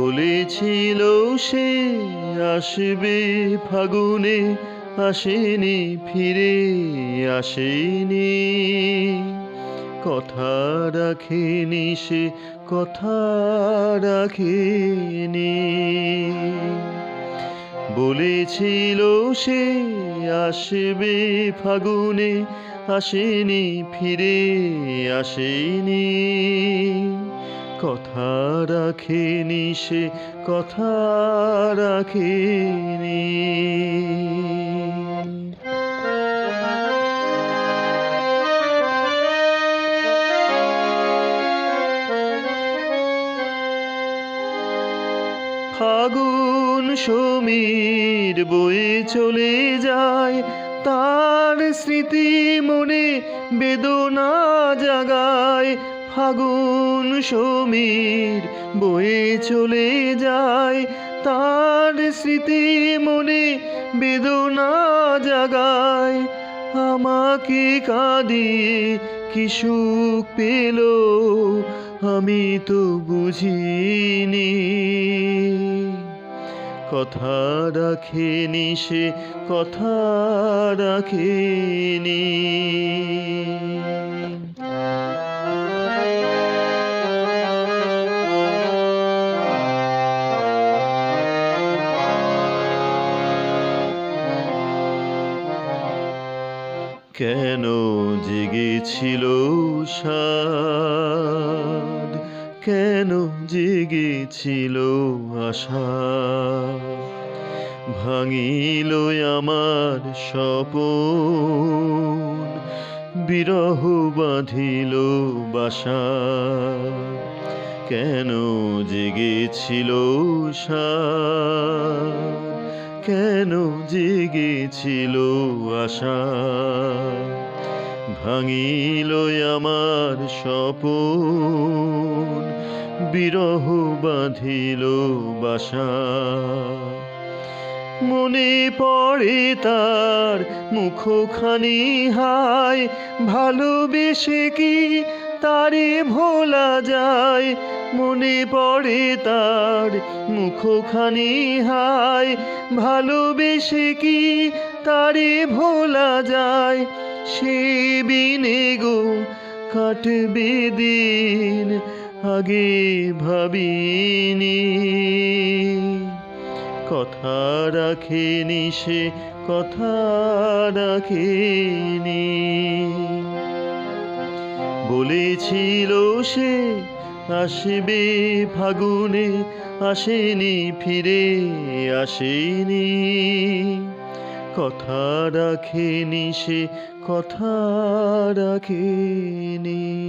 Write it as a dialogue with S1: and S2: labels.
S1: বলেছিল সে, আসবে ফাগুনে, আসেনি ফিরে, আসেনি। কথা রাখেনি সে, কথা রাখেনি। বলেছিল সে, আসবে ফাগুনে, আসেনি ফিরে, আসেনি। কথা রাখেনি সে, কথা রাখেনি। ফাগুন সমীর বয়ে চলে যায়, তার স্মৃতি মনে বেদনা জাগায় ফাগুন সমীর বয়ে চলে যায়। তার স্মৃতি মনে বেদনা জাগায়। আমাকে কাঁদিয়ে কি সুখ পেল, আমি তো বুঝিনি। কথা রাখেনি সে, কথা রাখেনি। কেন জেগেছিল সাদ? কেন জেগেছিল আশা? ভাঙিল আমার স্বপন, বিরহ বাঁধিল বাসা। কেন জেগেছিল সাদ? কেন জেগেছিল আশা? ভাঙিল আমার স্বপন, বিরহ বাঁধিল বাসা। মনে পড়ে তার মুখখানি হায়, ভালোবেসে কি তারে ভোলা যায়, মনে পড়ে তার মুখখানি হায় ভালোবেসে কি তারে ভোলা যায়, সে বিনে গো কাটবে দিন আগে ভাবিনি। কথা রাখেনি সে, কথা রাখেনি। বলেছিল সে আসবে ফাগুনে আসেনি ফিরে আসেনি। কথা রাখেনি সে কথা রাখেনি।